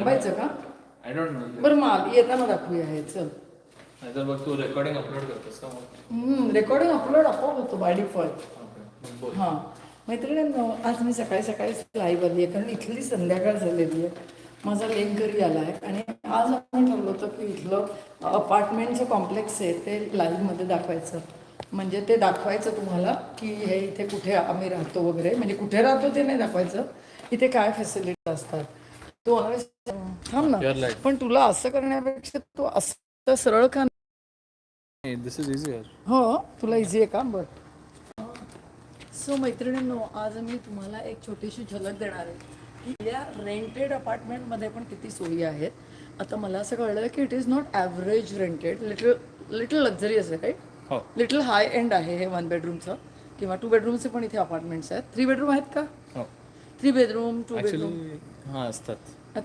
दाखवायचं का? I don't know बरं मग येताना दाखवूया हे चल. नाहीतर बघ तू रेकॉर्डिंग अपलोड करतोस का मग? रेकॉर्डिंग अपलोड आपोआप होतो बाय डिफॉल्ट Okay. बोल. हां. मैत्रिणींनो आज मी सकाळी सकाळी लाईव्ह आली आहे कारण इथली संध्याकाळ झालेली आहे माझा लेक घरी आला आहे आणि आज आपण ठरवलं होतं की इथलं अपार्टमेंटचं कॉम्प्लेक्स आहे ते लाईव्हमध्ये दाखवायचं. म्हणजे ते दाखवायचं तुम्हाला की हे इथे कुठे आम्ही राहतो वगैरे. म्हणजे कुठे राहतो ते नाही दाखवायचं. इथे काय फॅसिलिटी असतात? तू थांब ना. पण तुला असं करण्यापेक्षा तू असं सरळ का दिस इज इझियर हो तुला इझी आहे का? बरं. सो मैत्रिणींनो आज मी तुम्हाला एक छोटीशी झलक देणार आहे. की या रेंटेड अपार्टमेंटमध्ये पण किती सोयी आहेत. आता मला असं कळलं की it is not average rented little little luxurious आहे हो. राईट लिटल हाय एंड आहे हे वन बेडरूमचं किंवा टू बेडरूमचे पण इथे अपार्टमेंट्स आहेत. थ्री बेडरूम आहेत का? हो. थ्री बेडरूम टू बेडरूम हां असतात.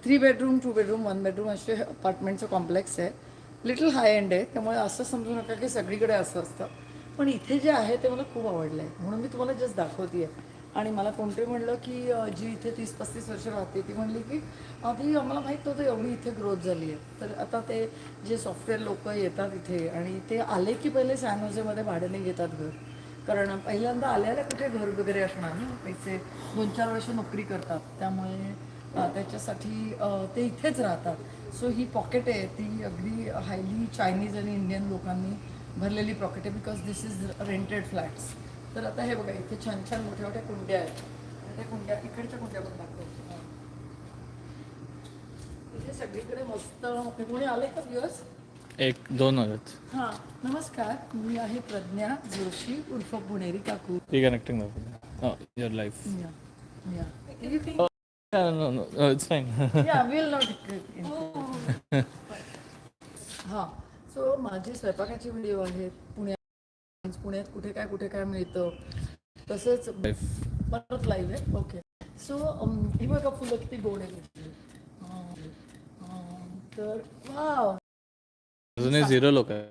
Three bedroom two bedroom one bedroom असे अपार्टमेंटचं कॉम्प्लेक्स आहे. लिटल हाय एंड आहे त्यामुळे असं समजू नका की सगळीकडे असं असतं. पण इथे जे आहे ते मला खूप आवडलं आहे म्हणून मी तुम्हाला जस्ट दाखवते आहे आणि मला कोणते म्हणलं की अं, जी इथे तीस पस्तीस वर्ष राहते ती म्हणली की आधी आम्हाला माहीत नव्हतं एवढी इथे ग्रोथ झाली आहे. तर आता ते जे सॉफ्टवेअर लोक येतात इथे आणि ते आले की पहिले सॅनोजेमध्ये भाड्याने घेतात घर. कारण पहिल्यांदा आल्याला कुठे घर वगैरे असणार ना? पैसे दोन चार वर्ष नोकरी करतात. त्यामुळे त्याच्यासाठी ते इथेच राहतात. सो ही पॉकेट आहे ती अगदी हायली चायनीज आणि इंडियन लोकांनी भरलेली पॉकेट आहे because this is rented flats तर आता हे बघा इथे छान छान मोठ्या मोठ्या कुंड्या आहेत. त्या कुंड्या इकडच्या कुंड्या पण दाखवतो. हा. इथे सगळीकडे मस्त कोणी आले का दिवस एक दोन आहेत हां नमस्कार. मी आहे प्रज्ञा जोशी उर्फ पुणेरी काकू. रिकनेक्टिंग युअर लाईफ या या. You think- no no it's fine Yeah, we'll not हा सो माझी स्वयंपाकाची व्हिडिओ आहेत पुण्यात पुण्यात कुठे काय कुठे काय मिळतं. तसंच परत लाईव्ह आहे ओके सो ही बघा फुलं किती गोड आहे तर वाव अजूनही झिरो लोक आहे